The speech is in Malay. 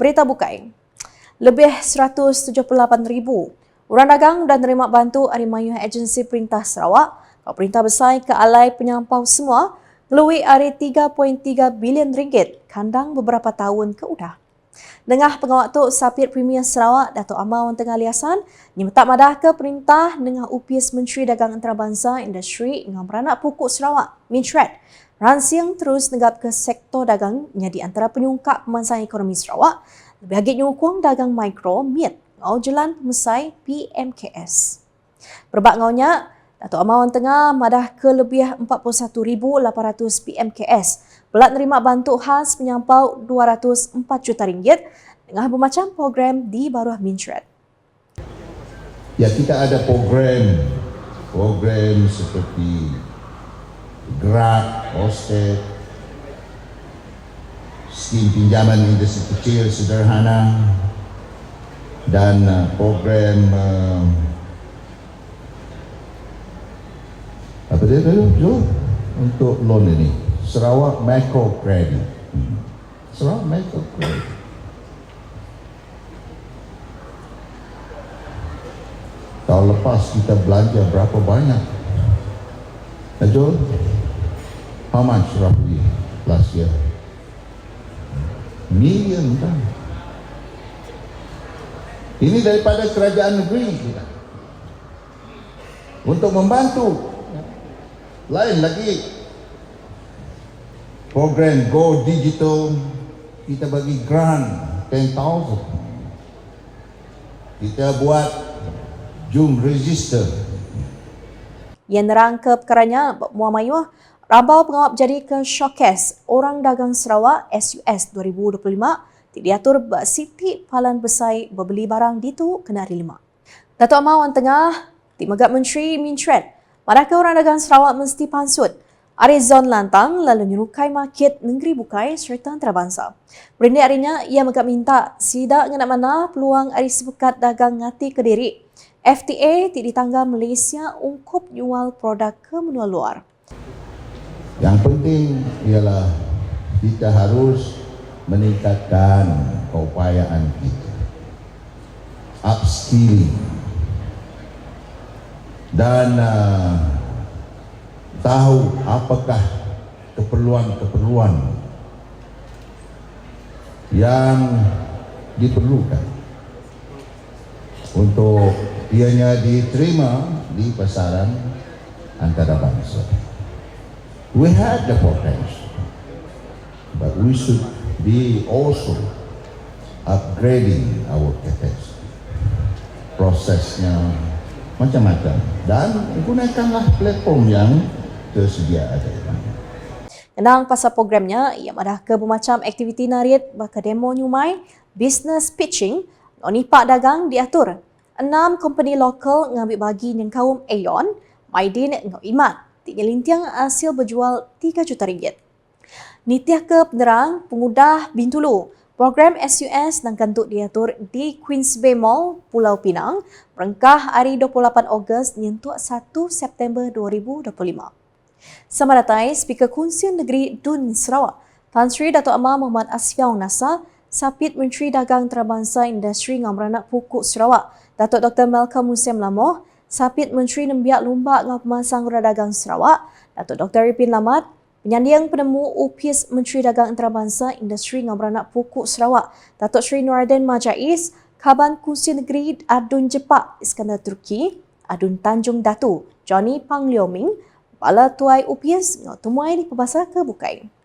Berita Bukai. Lebih 178,000 orang dagang dan terima bantu Arimayu Agensi Perintah Sarawak atau Perintah Besar ke alai penyampau semua melalui ari 3.3 bilion ringgit kandang beberapa tahun ke udah. Dengah tu Sapit Premier Sarawak Datuk Amal Wan Tengah Liasan nyemetak madah ke perintah dengan UPS Menteri Dagang Antarabangsa Industri dengan beranak pokok Sarawak Mintred Ransiang terus negap ke sektor dagang jadi antara penyungkap pemansang ekonomi Sarawak lebih agak nyukung dagang mikro MIT ngau jalan pemesai PMKS. Berbak ngaunya, Datuk Amawan Tengah madah ke lebih 41,800 PMKS belak nerima bantu khas menyampau 204 juta ringgit dengan bermacam program di Baruah Mintred. Ya kita ada program program seperti gerak, offset, skim pinjaman industri kecil sederhana. Dan uh, program uh, apa dia tu Jo? Untuk loan ini. Sarawak Micro Credit hmm. Sarawak Micro Credit tahun lepas kita belanja berapa banyak? Najul How much roughly last year? Million kan? Ini daripada kerajaan negeri kita. Untuk membantu. Lain lagi. Program Go Digital. Kita bagi grant 10,000. Kita buat Zoom Register. Yang nerang ke perkaranya, Muhammad Mayuah, Rabau pengawal jadi ke showcase Orang Dagang Sarawak SUS 2025 diatur Siti Palan Besai berbeli barang di tu Kenari Lima. Datuk Amawan Tengah, di Megat Menteri Mintred, manakah orang dagang Sarawak mesti pansut Arizon Lantang lalu nyerukai market negeri bukai serta antarabangsa. Berindik harinya, ia megak minta sidak dengan mana peluang hari sepekat dagang ngati ke diri. FTA tidak ditangga Malaysia ungkup jual produk ke menua luar. Yang penting ialah kita harus meningkatkan keupayaan kita. Upskilling. Dan uh, tahu apakah keperluan-keperluan yang diperlukan untuk ianya diterima di pasaran antarabangsa. We had the potential, but we should be also upgrading our capacity. Prosesnya macam-macam dan gunakanlah platform yang tersedia ada. Kenang pasal programnya, ia madah ke bermacam aktiviti narit baka demo nyumai, business pitching, onipak dagang diatur. Enam company lokal ngambil bagi yang kaum Aeon, Maidin, Ngau Imat, tiga lintiang hasil berjual 3 juta ringgit. Nitiah ke penerang pengudah Bintulu, program SUS dan kantuk diatur di Queens Bay Mall, Pulau Pinang, merengkah hari 28 Ogos nyentuh 1 September 2025. Sama datai, Speaker Kunsian Negeri Dun Sarawak, Tan Sri Datuk Amar Muhammad Asfiaung Nasa, Sapit Menteri Dagang Terabangsa Industri Ngamranak Pukuk Sarawak, Datuk Dr. Malcolm Musem Lamoh, Sapit Menteri Nembiak Lumba dengan Pemasang Dagang Sarawak, Datuk Dr. Ripin Lamat, Penyandang penemu UPS Menteri Dagang Antarabangsa Industri dengan Beranak Pokok Sarawak, Datuk Sri Nuradin Majais, Kaban Kunci Negeri Adun Jepak Iskandar Turki, Adun Tanjung Datu, Johnny Panglioming, Kepala Tuai UPS dengan temuai di Pembasa Kebukai.